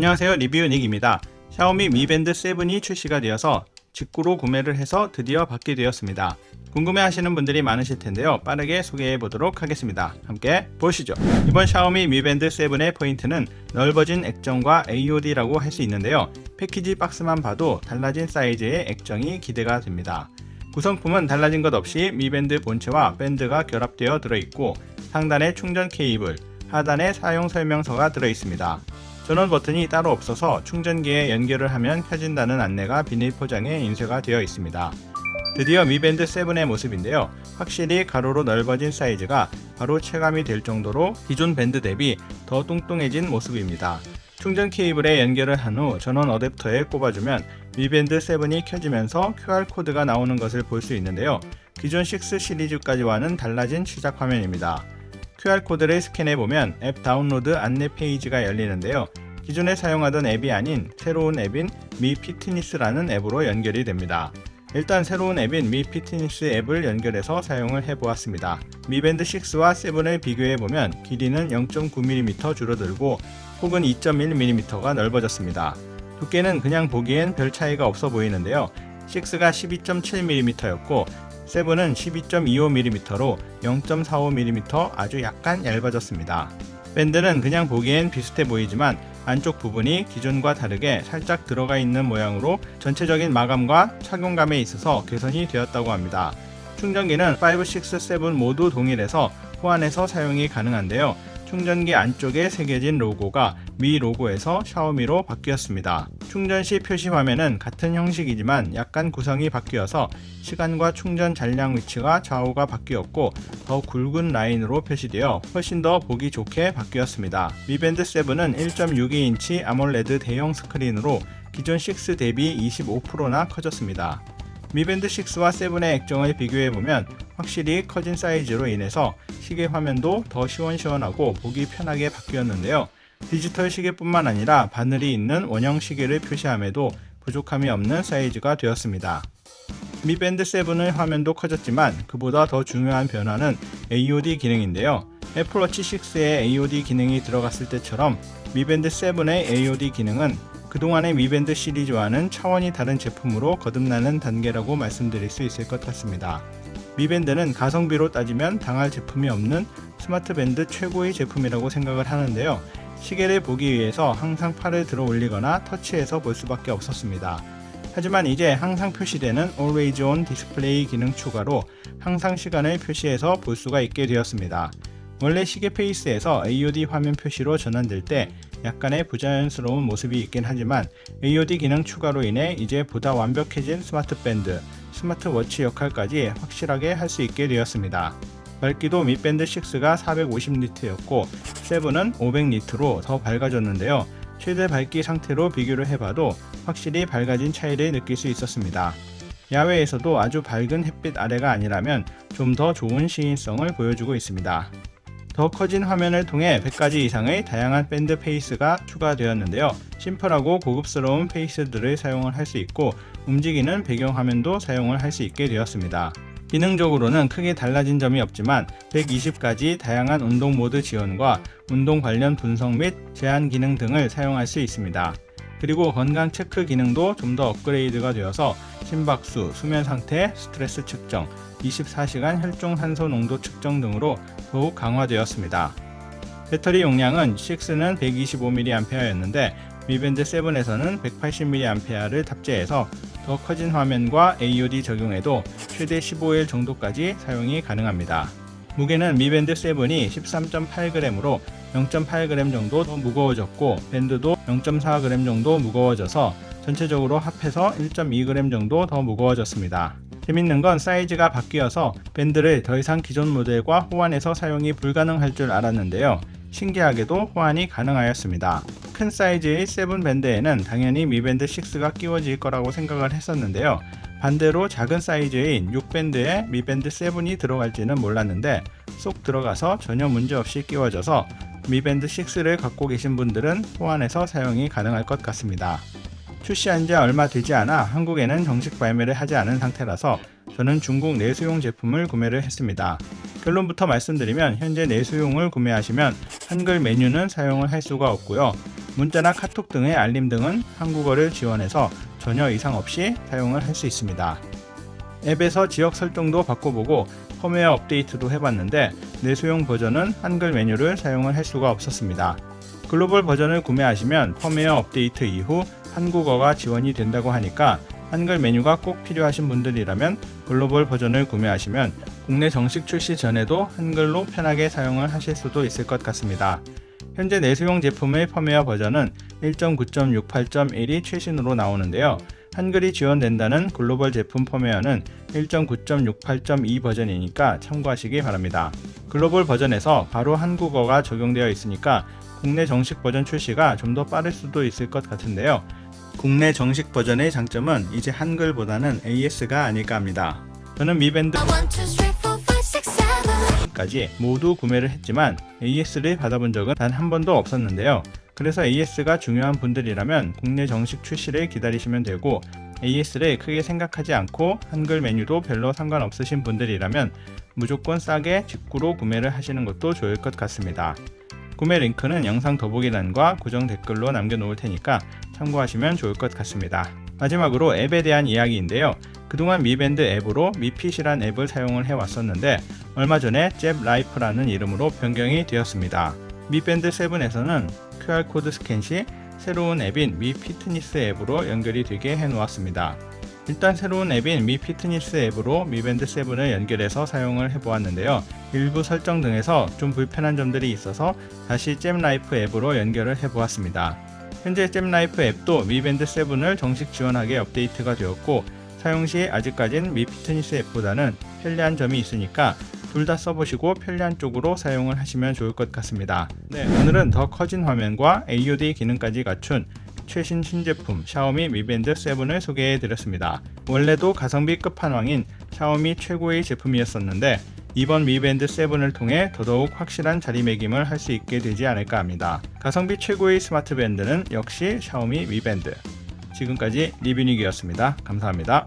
안녕하세요 리뷰 닉입니다. 샤오미 미밴드 7이 출시가 되어서 직구로 구매를 해서 드디어 받게 되었습니다. 궁금해 하시는 분들이 많으실 텐데요. 빠르게 소개해 보도록 하겠습니다. 함께 보시죠. 이번 샤오미 미밴드 7의 포인트는 넓어진 액정과 AOD라고 할 수 있는데요. 패키지 박스만 봐도 달라진 사이즈의 액정이 기대가 됩니다. 구성품은 달라진 것 없이 미밴드 본체와 밴드가 결합되어 들어있고 상단에 충전 케이블, 하단에 사용 설명서가 들어있습니다. 전원 버튼이 따로 없어서 충전기에 연결을 하면 켜진다는 안내가 비닐 포장에 인쇄가 되어 있습니다. 드디어 미밴드 7의 모습인데요. 확실히 가로로 넓어진 사이즈가 바로 체감이 될 정도로 기존 밴드 대비 더 뚱뚱해진 모습입니다. 충전 케이블에 연결을 한 후 전원 어댑터에 꼽아주면 미밴드 7이 켜지면서 QR코드가 나오는 것을 볼 수 있는데요. 기존 6 시리즈까지와는 달라진 시작 화면입니다. QR코드를 스캔해 보면 앱 다운로드 안내 페이지가 열리는데요. 기존에 사용하던 앱이 아닌 새로운 앱인 미 피트니스라는 앱으로 연결이 됩니다. 일단 새로운 앱인 미 피트니스 앱을 연결해서 사용을 해보았습니다. 미 밴드 6와 7을 비교해보면 길이는 0.9mm 줄어들고 혹은 2.1mm가 넓어졌습니다. 두께는 그냥 보기엔 별 차이가 없어 보이는데요. 6가 12.7mm였고 7은 12.25mm로 0.45mm 아주 약간 얇아졌습니다. 밴드는 그냥 보기엔 비슷해 보이지만 안쪽 부분이 기존과 다르게 살짝 들어가 있는 모양으로 전체적인 마감과 착용감에 있어서 개선이 되었다고 합니다. 충전기는 5, 6, 7 모두 동일해서 호환해서 사용이 가능한데요. 충전기 안쪽에 새겨진 로고가 미 로고에서 샤오미로 바뀌었습니다. 충전 시 표시 화면은 같은 형식이지만 약간 구성이 바뀌어서 시간과 충전 잔량 위치가 좌우가 바뀌었고 더 굵은 라인으로 표시되어 훨씬 더 보기 좋게 바뀌었습니다. 미밴드 7은 1.62인치 아몰레드 대형 스크린으로 기존 6 대비 25%나 커졌습니다. 미밴드 6와 7의 액정을 비교해보면 확실히 커진 사이즈로 인해서 시계 화면도 더 시원시원하고 보기 편하게 바뀌었는데요. 디지털 시계뿐만 아니라 바늘이 있는 원형 시계를 표시함에도 부족함이 없는 사이즈가 되었습니다. 미밴드 7의 화면도 커졌지만 그보다 더 중요한 변화는 AOD 기능인데요. 애플워치 6에 AOD 기능이 들어갔을 때처럼 미밴드 7의 AOD 기능은 그동안의 미밴드 시리즈와는 차원이 다른 제품으로 거듭나는 단계라고 말씀드릴 수 있을 것 같습니다. 미밴드는 가성비로 따지면 당할 제품이 없는 스마트 밴드 최고의 제품이라고 생각을 하는데요. 시계를 보기 위해서 항상 팔을 들어 올리거나 터치해서 볼 수밖에 없었습니다. 하지만 이제 항상 표시되는 Always On 디스플레이 기능 추가로 항상 시간을 표시해서 볼 수가 있게 되었습니다. 원래 시계 페이스에서 AOD 화면 표시로 전환될 때 약간의 부자연스러운 모습이 있긴 하지만 AOD 기능 추가로 인해 이제 보다 완벽해진 스마트 밴드, 스마트워치 역할까지 확실하게 할 수 있게 되었습니다. 밝기도 밑밴드 6가 450니트였고 7은 500니트로 더 밝아졌는데요. 최대 밝기 상태로 비교를 해봐도 확실히 밝아진 차이를 느낄 수 있었습니다. 야외에서도 아주 밝은 햇빛 아래가 아니라면 좀 더 좋은 시인성을 보여주고 있습니다. 더 커진 화면을 통해 100가지 이상의 다양한 밴드 페이스가 추가되었는데요. 심플하고 고급스러운 페이스들을 사용을 할 수 있고 움직이는 배경 화면도 사용을 할 수 있게 되었습니다. 기능적으로는 크게 달라진 점이 없지만 120가지 다양한 운동 모드 지원과 운동 관련 분석 및 제한 기능 등을 사용할 수 있습니다. 그리고 건강 체크 기능도 좀 더 업그레이드가 되어서 심박수, 수면 상태, 스트레스 측정, 24시간 혈중 산소 농도 측정 등으로 더욱 강화되었습니다. 배터리 용량은 6는 125mAh였는데 미밴드 7에서는 180mAh를 탑재해서 더 커진 화면과 AOD 적용에도 최대 15일 정도까지 사용이 가능합니다. 무게는 미밴드 7이 13.8g으로 0.8g 정도 더 무거워졌고 밴드도 0.4g 정도 무거워져서 전체적으로 합해서 1.2g 정도 더 무거워졌습니다. 재밌는 건 사이즈가 바뀌어서 밴드를 더 이상 기존 모델과 호환해서 사용이 불가능할 줄 알았는데요. 신기하게도 호환이 가능하였습니다. 큰 사이즈의 7 밴드에는 당연히 미밴드 6가 끼워질 거라고 생각을 했었는데요. 반대로 작은 사이즈인 6밴드에 미밴드 7이 들어갈지는 몰랐는데 쏙 들어가서 전혀 문제없이 끼워져서 미밴드 6를 갖고 계신 분들은 호환해서 사용이 가능할 것 같습니다. 출시한 지 얼마 되지 않아 한국에는 정식 발매를 하지 않은 상태라서 저는 중국 내수용 제품을 구매를 했습니다. 결론부터 말씀드리면 현재 내수용을 구매하시면 한글 메뉴는 사용을 할 수가 없고요. 문자나 카톡 등의 알림 등은 한국어를 지원해서 전혀 이상 없이 사용을 할 수 있습니다. 앱에서 지역 설정도 바꿔보고 펌웨어 업데이트도 해봤는데 내수용 버전은 한글 메뉴를 사용을 할 수가 없었습니다. 글로벌 버전을 구매하시면 펌웨어 업데이트 이후 한국어가 지원이 된다고 하니까 한글 메뉴가 꼭 필요하신 분들이라면 글로벌 버전을 구매하시면 국내 정식 출시 전에도 한글로 편하게 사용을 하실 수도 있을 것 같습니다. 현재 내수용 제품의 펌웨어 버전은 1.9.68.1이 최신으로 나오는데요. 한글이 지원된다는 글로벌 제품 펌웨어는 1.9.68.2 버전이니까 참고하시기 바랍니다. 글로벌 버전에서 바로 한국어가 적용되어 있으니까 국내 정식 버전 출시가 좀 더 빠를 수도 있을 것 같은데요. 국내 정식 버전의 장점은 이제 한글보다는 AS가 아닐까 합니다. 저는 미밴드. 까지 모두 구매를 했지만 AS를 받아본 적은 단 한 번도 없었는데요. 그래서 AS가 중요한 분들이라면 국내 정식 출시를 기다리시면 되고 AS를 크게 생각하지 않고 한글 메뉴도 별로 상관없으신 분들이라면 무조건 싸게 직구로 구매를 하시는 것도 좋을 것 같습니다. 구매 링크는 영상 더보기란과 고정 댓글로 남겨놓을 테니까 참고하시면 좋을 것 같습니다. 마지막으로 앱에 대한 이야기인데요. 그동안 미밴드 앱으로 미핏이란 앱을 사용을 해왔었는데 얼마 전에 잽라이프라는 이름으로 변경이 되었습니다. 미밴드 7에서는 QR코드 스캔 시 새로운 앱인 미 피트니스 앱으로 연결이 되게 해놓았습니다. 일단 새로운 앱인 미 피트니스 앱으로 미밴드 7을 연결해서 사용을 해보았는데요. 일부 설정 등에서 좀 불편한 점들이 있어서 다시 잼라이프 앱으로 연결을 해보았습니다. 현재 잼라이프 앱도 미밴드 7을 정식 지원하게 업데이트가 되었고 사용 시 아직까진 미 피트니스 앱보다는 편리한 점이 있으니까 둘 다 써보시고 편리한 쪽으로 사용을 하시면 좋을 것 같습니다. 네, 오늘은 더 커진 화면과 AOD 기능까지 갖춘 최신 신제품 샤오미 미밴드 7을 소개해 드렸습니다. 원래도 가성비 끝판왕인 샤오미 최고의 제품이었었는데 이번 미밴드 7을 통해 더더욱 확실한 자리매김을 할 수 있게 되지 않을까 합니다. 가성비 최고의 스마트 밴드는 역시 샤오미 미밴드. 지금까지 리뷰닉이었습니다. 감사합니다.